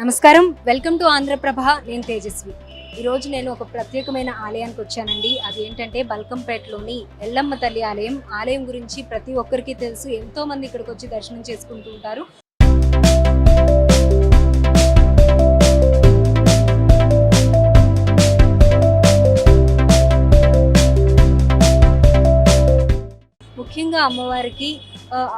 నమస్కారం. Welcome to Andhraprabha నేను తేజస్వి. ఈరోజు నేను ఒక ప్రత్యేకమైన ఆలయానికి వచ్చానండి. అది ఏంటంటే బల్కంపేటలోని ఎల్లమ్మ తల్లి ఆలయం. ఆలయం గురించి ప్రతి ఒక్కరికి తెలుసు. ఎంతో మంది ఇక్కడికి వచ్చి దర్శనం చేసుకుంటూ ఉంటారు. ముఖ్యంగా అమ్మవారికి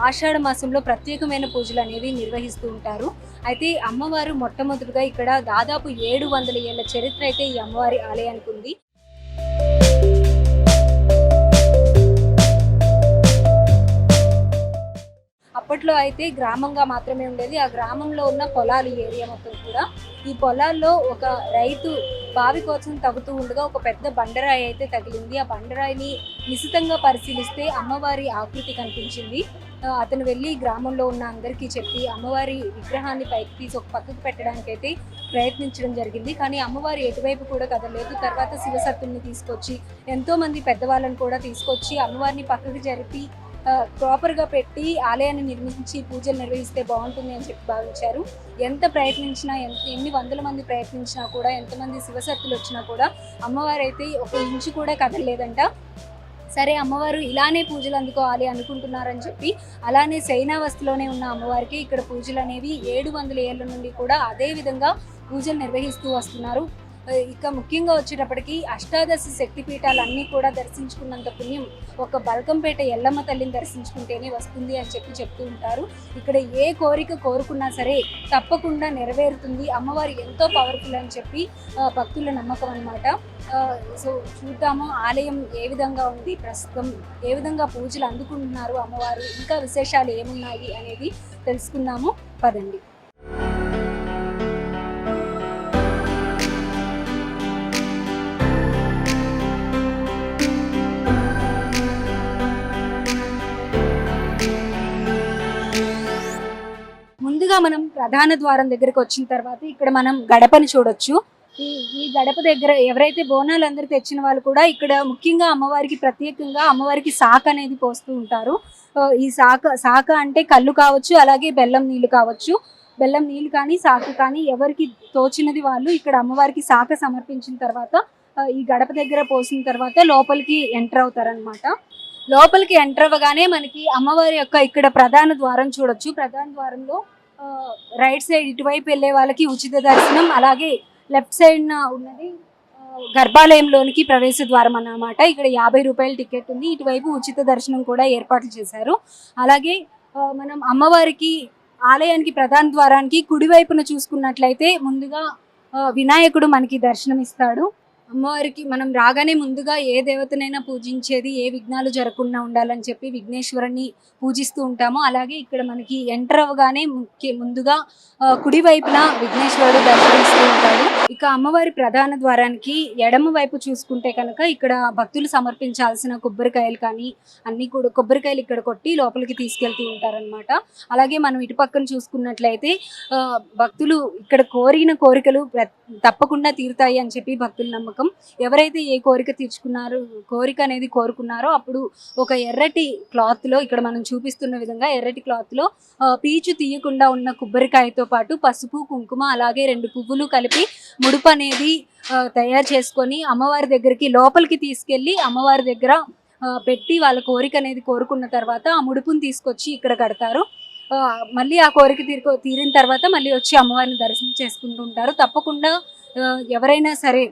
ఆషాఢ మాసంలో ప్రత్యేకమైన పూజలు అనేవి నిర్వహిస్తూ ఉంటారు. అయితే అమ్మవారు మొట్టమొదటిగా ఇక్కడ దాదాపు ఏడు వందల ఏళ్ళ చరిత్ర అయితే ఈ అమ్మవారి ఆలయానికి ఉంది. అప్పట్లో అయితే గ్రామంగా మాత్రమే ఉండేది. ఆ గ్రామంలో ఉన్న పొలాలు ఏరియా మొత్తం కూడా. ఈ పొలాల్లో ఒక రైతు బావి కోసం తవ్వుతూ ఉండగా ఒక పెద్ద బండరాయి అయితే తగిలింది. ఆ బండరాయిని నిశితంగా పరిశీలిస్తే అమ్మవారి ఆకృతి కనిపించింది. అతను వెళ్ళి గ్రామంలో ఉన్న అందరికీ చెప్పి అమ్మవారి విగ్రహాన్ని పైకి తీసి ఒక పక్కకు పెట్టడానికి అయితే ప్రయత్నించడం జరిగింది. కానీ అమ్మవారి ఎటువైపు కూడా కదలేదు తర్వాత శివసత్తుల్ని తీసుకొచ్చి ఎంతోమంది పెద్దవాళ్ళని కూడా తీసుకొచ్చి అమ్మవారిని పక్కకు జరిపి ప్రాపర్గా పెట్టి ఆలయాన్ని నిర్మించి పూజలు నిర్వహిస్తే బాగుంటుంది అని చెప్పి భావించారు. ఎంత ప్రయత్నించినా ఎంత ఎన్ని వందల మంది ప్రయత్నించినా కూడా ఎంతమంది శివశక్తులు వచ్చినా కూడా అమ్మవారు అయితే ఒక ఇంచు కూడా కదలలేదంట. సరే అమ్మవారు ఇలానే పూజలు అందుకోవాలి అనుకుంటున్నారని చెప్పి అలానే శయనావస్థలోనే ఉన్న అమ్మవారికి ఇక్కడ పూజలు అనేవి ఏడు వందల ఏళ్ళ నుండి కూడా అదే విధంగా పూజలు నిర్వహిస్తూ వస్తున్నారు. ఇక ముఖ్యంగా వచ్చేటప్పటికి అష్టాదశ శక్తి పీఠాలన్నీ కూడా దర్శించుకున్నంత పుణ్యం ఒక బల్కంపేట ఎల్లమ్మ తల్లిని దర్శించుకుంటేనే వస్తుంది అని చెప్పి చెప్తూ ఉంటారు. ఇక్కడ ఏ కోరిక కోరుకున్నా సరే తప్పకుండా నెరవేరుతుంది. అమ్మవారు ఎంతో పవర్ఫుల్ అని చెప్పి భక్తుల నమ్మకం అనమాట సో చూద్దాము ఆలయం ఏ విధంగా ఉంది ప్రస్తుతం ఏ విధంగా పూజలు అందుకుంటున్నారు అమ్మవారు ఇంకా విశేషాలు ఏమున్నాయి అనేది తెలుసుకుందాము. పదండి. ముందుగా మనం ప్రధాన ద్వారం దగ్గరకు వచ్చిన తర్వాత ఇక్కడ మనం గడపని చూడొచ్చు. ఈ ఈ గడప దగ్గర ఎవరైతే బోనాలు అందరు తెచ్చిన వాళ్ళు కూడా ఇక్కడ ముఖ్యంగా అమ్మవారికి ప్రత్యేకంగా అమ్మవారికి శాఖ అనేది పోస్తూ ఉంటారు. ఈ శాఖ శాఖ అంటే కళ్ళు కావచ్చు అలాగే బెల్లం నీళ్ళు కావచ్చు. బెల్లం నీళ్ళు కానీ శాఖ కానీ ఎవరికి తోచినది వాళ్ళు ఇక్కడ అమ్మవారికి శాఖ సమర్పించిన తర్వాత ఈ గడప దగ్గర పోసిన తర్వాత లోపలికి ఎంటర్ అవుతారనమాట లోపలికి ఎంటర్ అవ్వగానే మనకి అమ్మవారి యొక్క ఇక్కడ ప్రధాన ద్వారం చూడొచ్చు. ప్రధాన ద్వారంలో రైట్ సైడ్ ఇటువైపు వెళ్ళే వాళ్ళకి ఉచిత దర్శనం అలాగే లెఫ్ట్ సైడ్ ఉన్నది గర్భాలయంలోనికి ప్రవేశ ద్వారం అన్నమాట. ఇక్కడ యాభై రూపాయల టికెట్ ఉంది. ఇటువైపు ఉచిత దర్శనం కూడా ఏర్పాట్లు చేశారు. అలాగే మనం అమ్మవారికి ఆలయానికి ప్రధాన ద్వారానికి కుడివైపున చూసుకున్నట్లయితే ముందుగా వినాయకుడు మనకి దర్శనం ఇస్తాడు అమ్మవారికి మనం రాగానే ముందుగా ఏ దేవతనైనా పూజించేది ఏ విఘ్నాలు జరగకుండా ఉండాలని చెప్పి విఘ్నేశ్వరుని పూజిస్తూ ఉంటాము. అలాగే ఇక్కడ మనకి ఎంటర్ అవ్వగానే ముఖ్య ముందుగా కుడివైపున విఘ్నేశ్వరుడు దర్శనిస్తూ ఉంటాడు. ఇక అమ్మవారి ప్రధాన ద్వారానికి ఎడమ వైపు చూసుకుంటే కనుక ఇక్కడ భక్తులు సమర్పించాల్సిన కొబ్బరికాయలు కానీ అన్ని కూడా కొబ్బరికాయలు ఇక్కడ కొట్టి లోపలికి తీసుకెళ్తూ ఉంటారనమాట అలాగే మనం ఇటు పక్కన చూసుకున్నట్లయితే భక్తులు ఇక్కడ కోరిన కోరికలు తప్పకుండా తీరుతాయి అని చెప్పి భక్తుల నమ్మకం. ఎవరైతే ఏ కోరిక తీర్చుకున్నారో కోరిక అనేది కోరుకున్నారో అప్పుడు ఒక ఎర్రటి క్లాత్లో ఇక్కడ మనం చూపిస్తున్న విధంగా ఎర్రటి క్లాత్లో పీచు తీయకుండా ఉన్న కొబ్బరికాయతో పాటు పసుపు కుంకుమ అలాగే రెండు పువ్వులు కలిపి ముడుపు అనేది తయారు చేసుకొని అమ్మవారి దగ్గరికి లోపలికి తీసుకెళ్ళి అమ్మవారి దగ్గర పెట్టి వాళ్ళ కోరిక అనేది కోరుకున్న తర్వాత ఆ ముడుపుని తీసుకొచ్చి ఇక్కడ కడతారు. మళ్ళీ ఆ కోరిక తీరుకో తీరిన తర్వాత మళ్ళీ వచ్చి అమ్మవారిని దర్శనం చేసుకుంటూ ఉంటారు. తప్పకుండా ఎవరైనా సరే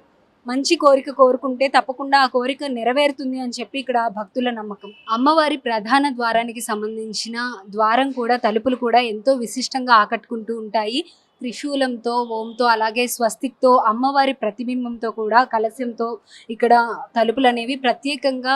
మంచి కోరిక కోరుకుంటే తప్పకుండా ఆ కోరిక నెరవేరుతుంది అని చెప్పి ఇక్కడ భక్తుల నమ్మకం. అమ్మవారి ప్రధాన ద్వారానికి సంబంధించిన ద్వారం కూడా తలుపులు కూడా ఎంతో విశిష్టంగా ఆకట్టుకుంటూ ఉంటాయి. త్రిశూలంతో ఓంతో అలాగే స్వస్తిక్తో అమ్మవారి ప్రతిబింబంతో కూడా కలశంతో ఇక్కడ తలుపులు అనేవి ప్రత్యేకంగా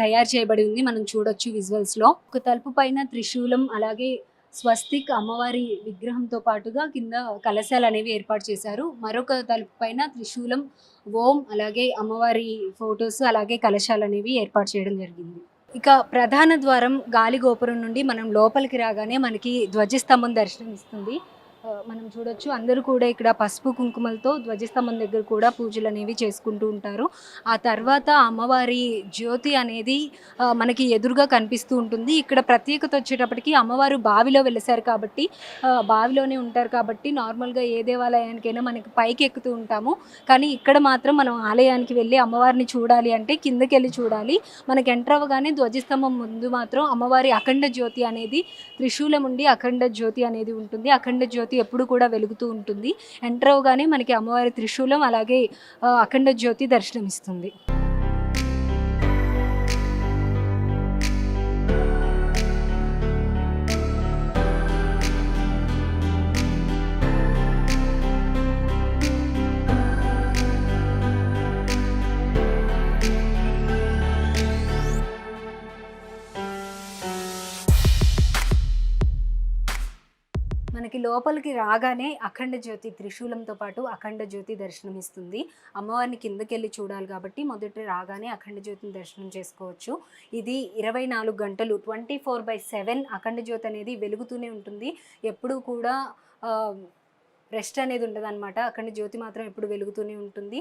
తయారు చేయబడి ఉంది. మనం చూడొచ్చు విజువల్స్లో. ఒక తలుపు పైన త్రిశూలం అలాగే స్వస్తిక్ అమ్మవారి విగ్రహంతో పాటుగా కింద కలశాలు అనేవి ఏర్పాటు చేశారు. మరొక తలుపు పైన త్రిశూలం ఓం అలాగే అమ్మవారి ఫొటోస్ అలాగే కలశాలు అనేవి ఏర్పాటు చేయడం జరిగింది. ఇక ప్రధాన ద్వారం గాలి గోపురం నుండి మనం లోపలికి రాగానే మనకి ధ్వజస్తంభం దర్శనం ఇస్తుంది మనం చూడొచ్చు అందరూ కూడా ఇక్కడ పసుపు కుంకుమలతో ధ్వజస్తంభం దగ్గర కూడా పూజలు అనేవి చేసుకుంటూ ఉంటారు. ఆ తర్వాత అమ్మవారి జ్యోతి అనేది మనకి ఎదురుగా కనిపిస్తూ ఉంటుంది. ఇక్కడ ప్రత్యేకత వచ్చేటప్పటికి అమ్మవారు బావిలో వెలిసారు కాబట్టి బావిలోనే ఉంటారు కాబట్టి నార్మల్గా ఏ దేవాలయానికైనా మనకి పైకి ఎక్కుతూ ఉంటాము. కానీ ఇక్కడ మాత్రం మనం ఆలయానికి వెళ్ళి అమ్మవారిని చూడాలి అంటే కిందకి వెళ్ళి చూడాలి. మనకి ఎంటర్ అవ్వగానే ధ్వజస్తంభం ముందు మాత్రం అమ్మవారి అఖండ జ్యోతి అనేది త్రిశూలం ఉండి అఖండ జ్యోతి అనేది ఉంటుంది. అఖండ జ్యోతి ఎప్పుడు కూడా వెలుగుతూ ఉంటుంది. ఎంటర్ అవగానే మనకి అమ్మవారి త్రిశూలం అలాగే అఖండ జ్యోతి దర్శనమిస్తుంది. మనకి లోపలికి రాగానే అఖండ జ్యోతి త్రిశూలంతో పాటు అఖండ జ్యోతి దర్శనమిస్తుంది. అమ్మవారిని కిందకెళ్ళి చూడాలి కాబట్టి మొదట రాగానే అఖండ జ్యోతిని దర్శనం చేసుకోవచ్చు. ఇది ఇరవై నాలుగు గంటలు ట్వంటీ ఫోర్ బై సెవెన్ అఖండ జ్యోతి అనేది వెలుగుతూనే ఉంటుంది. ఎప్పుడూ కూడా రెస్ట్ అనేది ఉండదు అనమాట అక్కడ జ్యోతి మాత్రం ఎప్పుడు వెలుగుతూనే ఉంటుంది.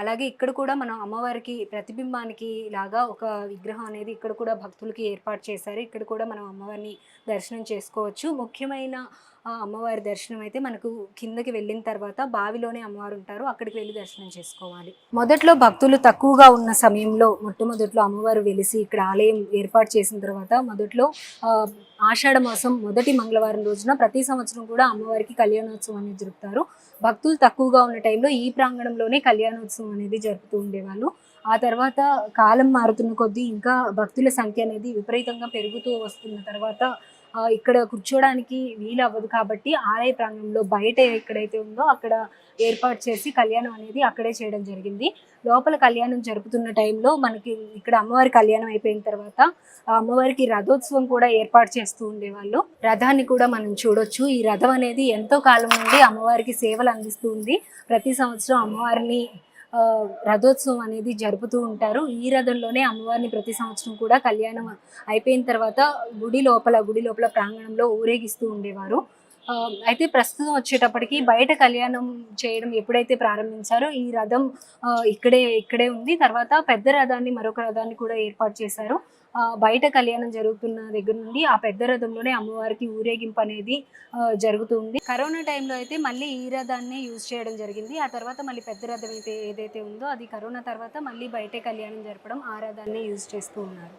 అలాగే ఇక్కడ కూడా మనం అమ్మవారికి ప్రతిబింబానికి లాగా ఒక విగ్రహం అనేది ఇక్కడ కూడా భక్తులకి ఏర్పాటు చేశారు. ఇక్కడ కూడా మనం అమ్మవారిని దర్శనం చేసుకోవచ్చు. ముఖ్యమైన అమ్మవారి దర్శనం అయితే మనకు కిందకి వెళ్ళిన తర్వాత బావిలోనే అమ్మవారు ఉంటారు. అక్కడికి వెళ్ళి దర్శనం చేసుకోవాలి. మొదట్లో భక్తులు తక్కువగా ఉన్న సమయంలో మొట్టమొదట్లో అమ్మవారు వెలిసి ఇక్కడ ఆలయం ఏర్పాటు చేసిన తర్వాత మొదట్లో ఆషాఢ మాసం మొదటి మంగళవారం రోజున ప్రతి సంవత్సరం కూడా అమ్మవారికి కళ్యాణోత్సవం అనేది జరుపుతారు. భక్తులు తక్కువగా ఉన్న టైంలో ఈ ప్రాంగణంలోనే కళ్యాణోత్సవం అనేది జరుపుతూ ఉండేవాళ్ళు. ఆ తర్వాత కాలం మారుతున్న కొద్దీ ఇంకా భక్తుల సంఖ్య అనేది విపరీతంగా పెరుగుతూ వస్తున్న తర్వాత ఇక్కడ కూర్చోడానికి వీలు అవ్వదు కాబట్టి ఆలయ ప్రాంగణంలో బయట ఎక్కడైతే ఉందో అక్కడ ఏర్పాటు చేసి కళ్యాణం అనేది అక్కడే చేయడం జరిగింది. లోపల కళ్యాణం జరుపుతున్న టైంలో మనకి ఇక్కడ అమ్మవారి కళ్యాణం అయిపోయిన తర్వాత అమ్మవారికి రథోత్సవం కూడా ఏర్పాటు చేస్తూ ఉండేవాళ్ళు. రథాన్ని కూడా మనం చూడొచ్చు. ఈ రథం అనేది ఎంతో కాలం నుండి అమ్మవారికి సేవలు అందిస్తూ ఉంది. ప్రతి సంవత్సరం అమ్మవారిని రథోత్సవం అనేది జరుపుతూ ఉంటారు. ఈ రథంలోనే అమ్మవారిని ప్రతి సంవత్సరం కూడా కళ్యాణం అయిపోయిన తర్వాత గుడి లోపల గుడి లోపల ప్రాంగణంలో ఊరేగిస్తూ ఉండేవారు. అయితే ప్రస్తుతం వచ్చేటప్పటికి బయట కళ్యాణం చేయడం ఎప్పుడైతే ప్రారంభించారో ఈ రథం ఇక్కడే ఇక్కడే ఉంది. తర్వాత పెద్ద రథాన్ని మరొక రథాన్ని కూడా ఏర్పాటు చేశారు. బయట కళ్యాణం జరుగుతున్న దగ్గర నుండి ఆ పెద్ద రథంలోనే అమ్మవారికి ఊరేగింపు అనేది జరుగుతుంది కరోనా టైంలో అయితే మళ్ళీ ఈ రథాన్ని యూజ్ చేయడం జరిగింది. ఆ తర్వాత మళ్ళీ పెద్ద రథం అయితే ఏదైతే ఉందో అది కరోనా తర్వాత మళ్ళీ బయటే కళ్యాణం జరపడం ఆ రథాన్ని యూజ్ చేస్తూ ఉన్నారు.